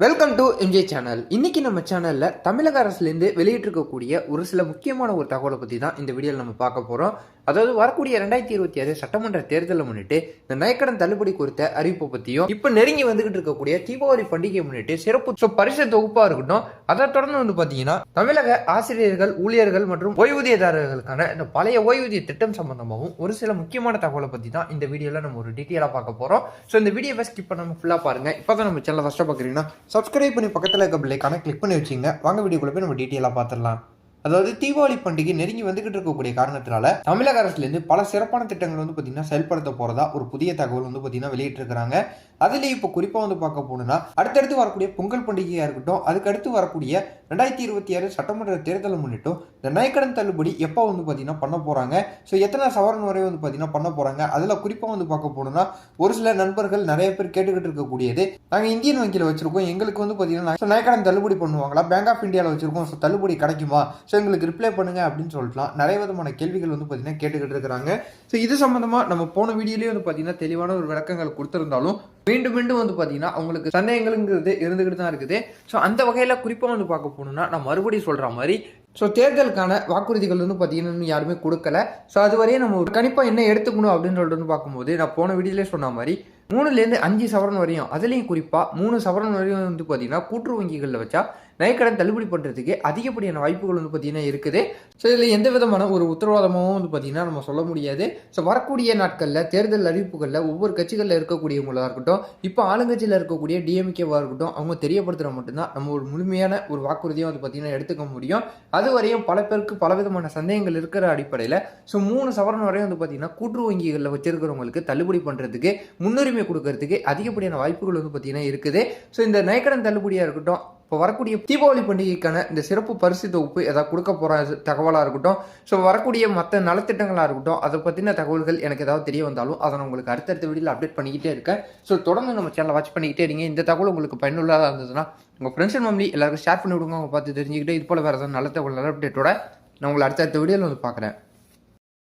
Welcome to MJ channel இன்னைக்கு நம்ம சேனலில் தமிழக அரசுலேருந்து வெளியிட்டிருக்கக்கூடிய ஒரு சில முக்கியமான ஒரு தகவலை பற்றி தான் இந்த வீடியோவில் நம்ம பார்க்க போகிறோம் அதாவது வரக்கூடிய ரெண்டாயிரத்தி இருபத்தி ஆறு சட்டமன்ற தேர்தலை முன்னிட்டு இந்த நயக்கடன் தள்ளுபடி குறித்த அறிவிப்பை பற்றியும் இப்போ நெருங்கி வந்துகிட்டு இருக்கக்கூடிய தீபாவளி பண்டிகையை முன்னிட்டு சிறப்பு so பரிசு தொகுப்பாக இருக்கட்டும் அதை தொடர்ந்து வந்து பார்த்தீங்கன்னா தமிழக ஆசிரியர்கள் ஊழியர்கள் மற்றும் ஓய்வூதியதாரர்களுக்கான இந்த பழைய ஓய்வூதிய திட்டம் சம்பந்தமாகவும் ஒரு சில முக்கியமான தகவலை பற்றி தான் இந்த வீடியோவில் நம்ம ஒரு டீட்டெயிலாக பார்க்க போகிறோம் ஸோ இந்த வீடியோவை ஸ்கிப் ஃபுல்லாக பாருங்கள் பாருங்க. இப்போதான் நம்ம சேனலை ஃபஸ்ட்டாக பார்க்குறீங்கன்னா சப்ஸ்கிரைப் பண்ணி பக்கத்தில் இருக்க பிள்ளைக்கான கிளிக் பண்ணி வச்சுங்க. வாங்க வீடியோக்குள்ளே போய் நம்ம டீட்டெயிலாக பார்த்துடலாம். அதாவது தீபாவளி பண்டிகை நெருங்கி வந்துகிட்டு இருக்கக்கூடிய காரணத்தினால தமிழக அரசுலேருந்து பல சிறப்பான திட்டங்கள் வந்து பார்த்தீங்கன்னா செயல்படுத்த போறதா ஒரு புதிய தகவல் வந்து பார்த்தீங்கன்னா வெளியிட்டிருக்கிறாங்க. அதுலேயே இப்போ குறிப்பாக வந்து பார்க்க போனோம்னா அடுத்தடுத்து வரக்கூடிய பொங்கல் பண்டிகையாக இருக்கட்டும் அதுக்கு அடுத்து வரக்கூடிய ரெண்டாயிரத்தி இருபத்தி ஆறு சட்டமன்ற தேர்தலை முன்னிட்டும் இந்த நயக்கடன் தள்ளுபடி எப்போ வந்து பார்த்தீங்கன்னா பண்ண போகிறாங்க ஸோ எத்தனை சவரன் வரை வந்து பார்த்தீங்கன்னா பண்ண போகிறாங்க அதில் குறிப்பாக வந்து பார்க்க போனோம்னா ஒரு சில நண்பர்கள் நிறைய பேர் கேட்டுக்கிட்டு இருக்கக்கூடியது. நாங்கள் இந்தியன் வங்கியில் வச்சிருக்கோம். எங்களுக்கு வந்து பார்த்தீங்கன்னா so நயக்கடன் தள்ளுபடி பண்ணுவாங்களா? பேங்க் ஆஃப் இந்தியாவில் வச்சிருக்கோம். ஸோ தள்ளுபடி கிடைக்குமா? ஸோ எங்களுக்கு ரிப்ளை பண்ணுங்க அப்படின்னு சொல்லலாம் நிறைய விதமான கேள்விகள் வந்து பார்த்தீங்கன்னா கேட்டுக்கிட்டு இருக்கிறாங்க. ஸோ இது சம்மந்தமாக நம்ம போன வீடியோலேயே வந்து பார்த்தீங்கன்னா தெளிவான ஒரு விளக்கங்கள் கொடுத்துருந்தாலும் மீண்டும் மீண்டும் வந்து பார்த்தீங்கன்னா அவங்களுக்கு சந்தேகங்கள்ங்கிறது இருந்துகிட்டு தான் இருக்குது. ஸோ அந்த வகையில் குறிப்பாக வந்து பார்க்க போகணும்னா நான் மறுபடியும் சொல்கிற மாதிரி ஸோ தேர்தலுக்கான வாக்குறுதிகள் வந்து பார்த்தீங்கன்னா யாருமே கொடுக்கல. ஸோ அது வரையும் நம்ம ஒரு கணிப்பாக என்ன எடுத்துக்கணும் அப்படின்னு சொல்லிட்டு வந்து பார்க்கும்போது நான் போன வீடியோலேயே சொன்ன மாதிரி மூணுலேருந்து அஞ்சு சவரன் வரையும் அதுலேயும் குறிப்பாக மூணு சவரன் வரையும் வந்து பார்த்தீங்கன்னா கூட்டுறவு வங்கிகளில் வச்சா நகைக்கடன் தள்ளுபடி பண்ணுறதுக்கு அதிகப்படியான வாய்ப்புகள் வந்து பார்த்திங்கன்னா இருக்குது. ஸோ இதில் எந்த விதமான ஒரு உத்தரவாதமும் வந்து பார்த்தீங்கன்னா நம்ம சொல்ல முடியாது. ஸோ வரக்கூடிய நாட்களில் தேர்தல் அறிவிப்புகளில் ஒவ்வொரு கட்சிகளில் இருக்கக்கூடியவங்களாக இருக்கட்டும் இப்போ ஆளுங்கட்சியில் இருக்கக்கூடிய டிஎம்கேவாக இருக்கட்டும் அவங்க தெரியப்படுத்துகிற மட்டும்தான் நம்ம ஒரு முழுமையான ஒரு வாக்குறுதியை வந்து பார்த்தீங்கன்னா எடுத்துக்க முடியும். அது வரையும் பல பேருக்கு பல விதமான சந்தேகங்கள் இருக்கிற அடிப்படையில் ஸோ மூணு சவரன் வரையும் வந்து பார்த்தீங்கன்னா கூட்டுறவு வங்கிகளில் வச்சிருக்கிறவங்களுக்கு தள்ளுபடி பண்ணுறதுக்கு முன்னுரிமை முன்னுரிமை கொடுக்கறதுக்கு அதிகப்படியான வாய்ப்புகள் வந்து பார்த்தீங்கன்னா இருக்குது. ஸோ இந்த நயக்கடன் தள்ளுபடியாக இருக்கட்டும் இப்போ வரக்கூடிய தீபாவளி பண்டிகைக்கான இந்த சிறப்பு பரிசு தொகுப்பு ஏதாவது கொடுக்க போகிற தகவலாக இருக்கட்டும் ஸோ வரக்கூடிய மற்ற நலத்திட்டங்களாக இருக்கட்டும் அதை பற்றின தகவல்கள் எனக்கு ஏதாவது தெரிய வந்தாலும் அதை நான் உங்களுக்கு அடுத்தடுத்த வீடியோவில் அப்டேட் பண்ணிக்கிட்டே இருக்கேன். ஸோ தொடர்ந்து நம்ம சேனலை வாட்ச் பண்ணிக்கிட்டே இருங்க. இந்த தகவல் உங்களுக்கு பயனுள்ளதாக இருந்ததுன்னா உங்கள் ஃப்ரெண்ட்ஸ் அண்ட் ஃபேமிலி எல்லாருக்கும் ஷேர் பண்ணி விடுங்க. அவங்க பார்த்து தெரிஞ்சுக்கிட்டு இது போல் வேறு ஏதாவது நல்ல தகவல் நல்ல அப்டேட்டோட நான் உங்களை அடுத்தடுத்த வீடியோவில் வந்து பார்க்குறேன்.